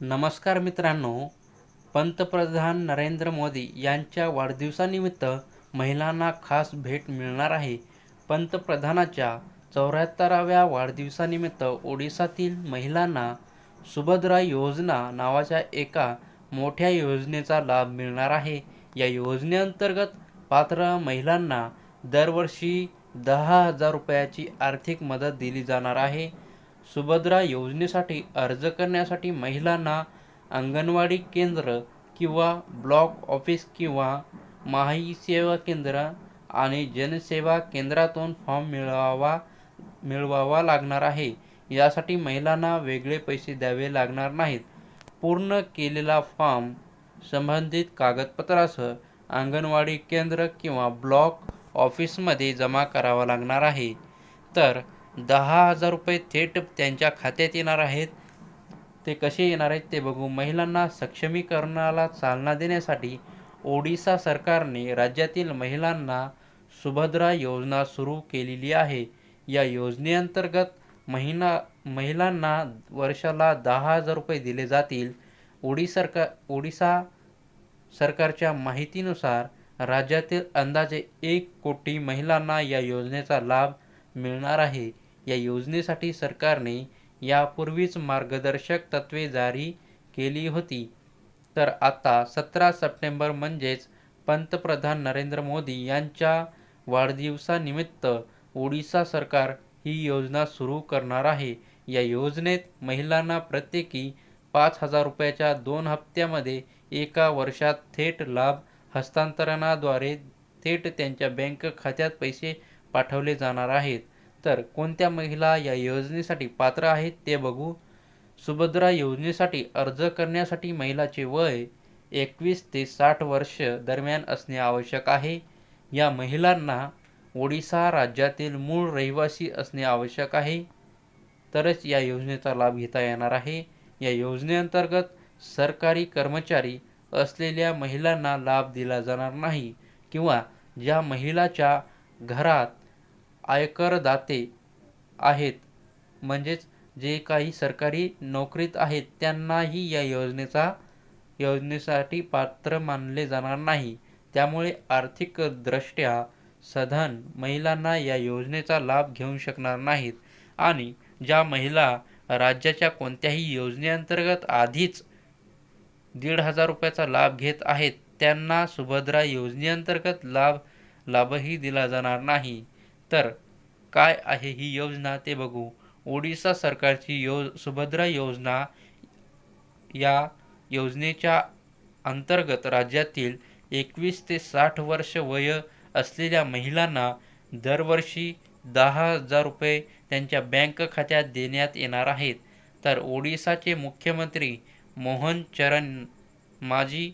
नमस्कार मित्रांनो पंतप्रधान नरेंद्र मोदी यांच्या वाढदिवसानिमित्त महिलांना खास भेट मिळणार आहे. पंतप्रधानाच्या चौऱ्याहत्तराव्या वाढदिवसानिमित्त ओडिसातील महिलांना सुभद्रा योजना नावाच्या एका मोठ्या योजनेचा लाभ मिळणार आहे. या योजनेअंतर्गत पात्र महिलांना दरवर्षी दहा हजार रुपयाची आर्थिक मदत दिली जाणार आहे. सुभद्रा योजनेसाठी अर्ज करण्यासाठी महिलांना अंगणवाडी केंद्र किंवा ब्लॉक ऑफिस किंवा माही सेवा केंद्र आणि जनसेवा केंद्रातून फॉर्म मिळवावा मिळवावा लागणार आहे. यासाठी महिलांना वेगळे पैसे द्यावे लागणार नाहीत. पूर्ण केलेला फॉर्म संबंधित कागदपत्रासह अंगणवाडी केंद्र किंवा ब्लॉक ऑफिसमध्ये जमा करावा लागणार आहे. तर दहा हजार रुपये थेट त्यांच्या खात्यात येणार आहेत. ते कसे येणार आहेत ते बघू. महिलांना सक्षमीकरणाला चालना देण्यासाठी ओडिसा सरकारने राज्यातील महिलांना सुभद्रा योजना सुरू केलेली आहे. या योजनेअंतर्गत महिना महिलांना वर्षाला दहा हजार रुपये दिले जातील. ओडी सरकार ओडिसा सरकारच्या माहितीनुसार राज्यातील अंदाजे एक कोटी महिलांना या योजनेचा लाभ मिळणार आहे. या योजनेसाठी सरकारने यापूर्वीच मार्गदर्शक तत्त्वे जारी केली होती. तर आता सतरा सप्टेंबर म्हणजेच पंतप्रधान नरेंद्र मोदी यांच्या वाढदिवसानिमित्त ओडिसा सरकार ही योजना सुरू करणार आहे. या योजनेत महिलांना प्रत्येकी पाच हजार रुपयाच्या दोन हप्त्यामध्ये एका वर्षात थेट लाभ हस्तांतरणाद्वारे थेट त्यांच्या बँक खात्यात पैसे पाठवले जाणार आहेत. तर कोणत्या महिला या योजनेसाठी पात्र आहेत ते बघू. सुभद्रा योजनेसाठी अर्ज करण्यासाठी महिलाचे वय एकवीस ते साठ वर्ष दरम्यान असणे आवश्यक आहे. या महिलांना ओडिसा राज्यातील मूळ रहिवासी असणे आवश्यक आहे. तरच या योजनेचा लाभ घेता येणार आहे. या योजनेअंतर्गत सरकारी कर्मचारी असलेल्या महिलांना लाभ दिला जाणार नाही किंवा ज्या महिलाच्या घरात आयकरदाते आहेत. म्हणजेच जे काही सरकारी नोकरीत आहेत त्यांनाही या योजनेचा योजनेसाठी पात्र मानले जाणार नाही. त्यामुळे आर्थिकदृष्ट्या सधन महिलांना या योजनेचा लाभ घेऊ शकणार नाहीत. आणि ज्या महिला राज्याच्या कोणत्याही योजनेअंतर्गत आधीच दीड हजार रुपयाचा लाभ घेत आहेत त्यांना सुभद्रा योजनेअंतर्गत लाभ लाभही दिला जाणार नाही. तर काय आहे ही योजना ते बघू. ओडिसा सरकारची यो सुभद्रा योजना या योजनेच्या अंतर्गत राज्यातील एकवीस ते साठ वर्ष वय असलेल्या महिलांना दरवर्षी दहा हजार रुपये त्यांच्या बँक खात्यात देण्यात येणार आहेत. तर ओडिसाचे मुख्यमंत्री मोहन चरण माजी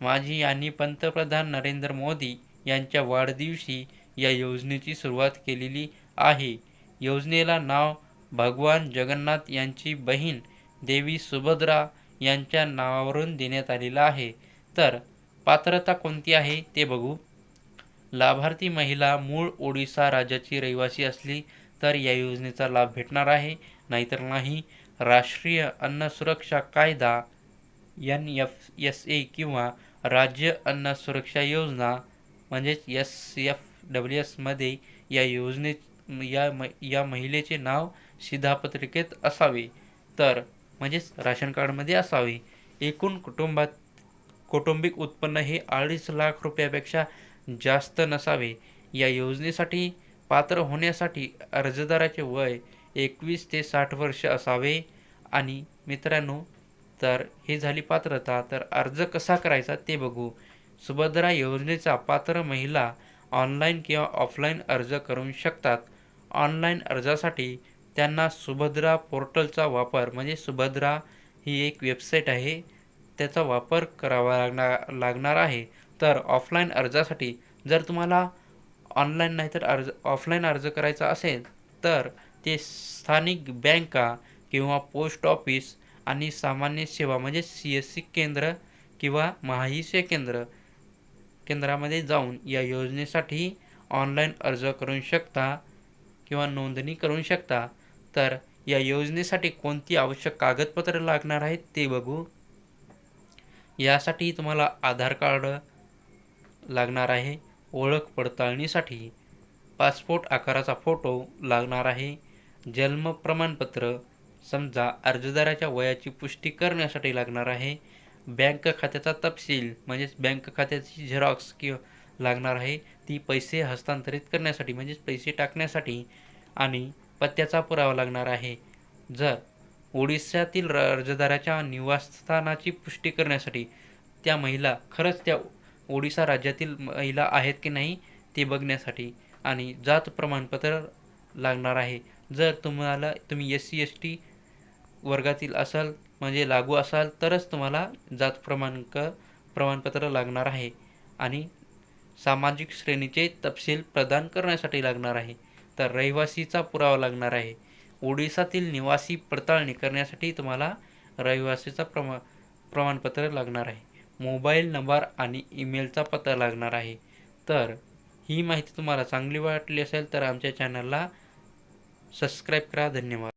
माजी यांनी पंतप्रधान नरेंद्र मोदी यांच्या वाढदिवशी या योजनेची सुरुवात केलेली आहे. योजनेला नाव भगवान जगन्नाथ यांची बहीण देवी सुभद्रा यांच्या नावावरून देण्यात आलेलं आहे. तर पात्रता कोणती आहे ते बघू. लाभार्थी महिला मूळ ओडिसा राज्याची रहिवासी असली तर या योजनेचा लाभ भेटणार आहे. नाहीतर नाही राष्ट्रीय अन्न सुरक्षा कायदा एन एफ एस ए किंवा राज्य अन्न सुरक्षा योजना म्हणजेच एस एफ डब्ल्यू एसमध्ये या योजने या म या महिलेचे नाव शिधापत्रिकेत असावे. तर म्हणजेच राशन कार्डमध्ये असावे. एकूण कुटुंबात कौटुंबिक उत्पन्न हे अडीच लाख रुपयापेक्षा जास्त नसावे. या योजनेसाठी पात्र होण्यासाठी अर्जदाराचे वय एकवीस ते साठ वर्ष असावे. आणि मित्रांनो तर हे झाली पात्रता. तर अर्ज कसा करायचा ते बघू. सुभद्रा योजनेचा पात्र महिला ऑनलाईन किंवा ऑफलाईन अर्ज करू शकतात. ऑनलाईन अर्जासाठी त्यांना सुभद्रा पोर्टलचा वापर म्हणजे सुभद्रा ही एक वेबसाईट आहे त्याचा वापर करावा लागणार लागणार आहे. तर ऑफलाईन अर्जासाठी जर तुम्हाला ऑनलाईन नाही तर अर्ज ऑफलाईन अर्ज करायचा असेल तर ते स्थानिक बँका किंवा पोस्ट ऑफिस आणि सामान्य सेवा म्हणजे सी एस सी केंद्र किंवा महाईसे केंद्र केंद्रामध्ये जाऊन या योजनेसाठी ऑनलाईन अर्ज करू शकता किंवा नोंदणी करू शकता. तर या योजनेसाठी कोणती आवश्यक कागदपत्रं लागणार आहेत ते बघू. यासाठी तुम्हाला आधार कार्ड लागणार आहे. ओळख पडताळणीसाठी पासपोर्ट आकाराचा फोटो लागणार आहे. जन्म प्रमाणपत्र समजा अर्जदाराच्या वयाची पुष्टी करण्यासाठी लागणार आहे. बँक खात्याचा तपशील म्हणजेच बँक खात्याची झेरॉक्स किंवा लागणार आहे ती पैसे हस्तांतरित करण्यासाठी म्हणजेच पैसे टाकण्यासाठी आणि पत्त्याचा पुरावा लागणार आहे. जर ओडिशातील र अर्जदाराच्या निवासस्थानाची पुष्टी करण्यासाठी त्या महिला खरंच त्या ओडिसा राज्यातील महिला आहेत की नाही ते बघण्यासाठी आणि जात प्रमाणपत्र लागणार आहे. जर तुम्हाला तुम्ही एस सी एस टी वर्गातील असाल म्हणजे लागू असाल तरच तुम्हाला जात प्रमाणक प्रमाणपत्र लागणार आहे. आणि सामाजिक श्रेणीचे तपशील प्रदान करण्यासाठी लागणार आहे. तर रहिवासीचा पुरावा लागणार आहे. ओडिसातील निवासी पडताळणी करण्यासाठी तुम्हाला रहिवासीचा प्रमा प्रमाणपत्र लागणार आहे. मोबाईल नंबर आणि ईमेलचा पत्ता लागणार आहे. तर ही माहिती तुम्हाला चांगली वाटली असेल तर आमच्या चॅनलला सबस्क्राईब करा. धन्यवाद.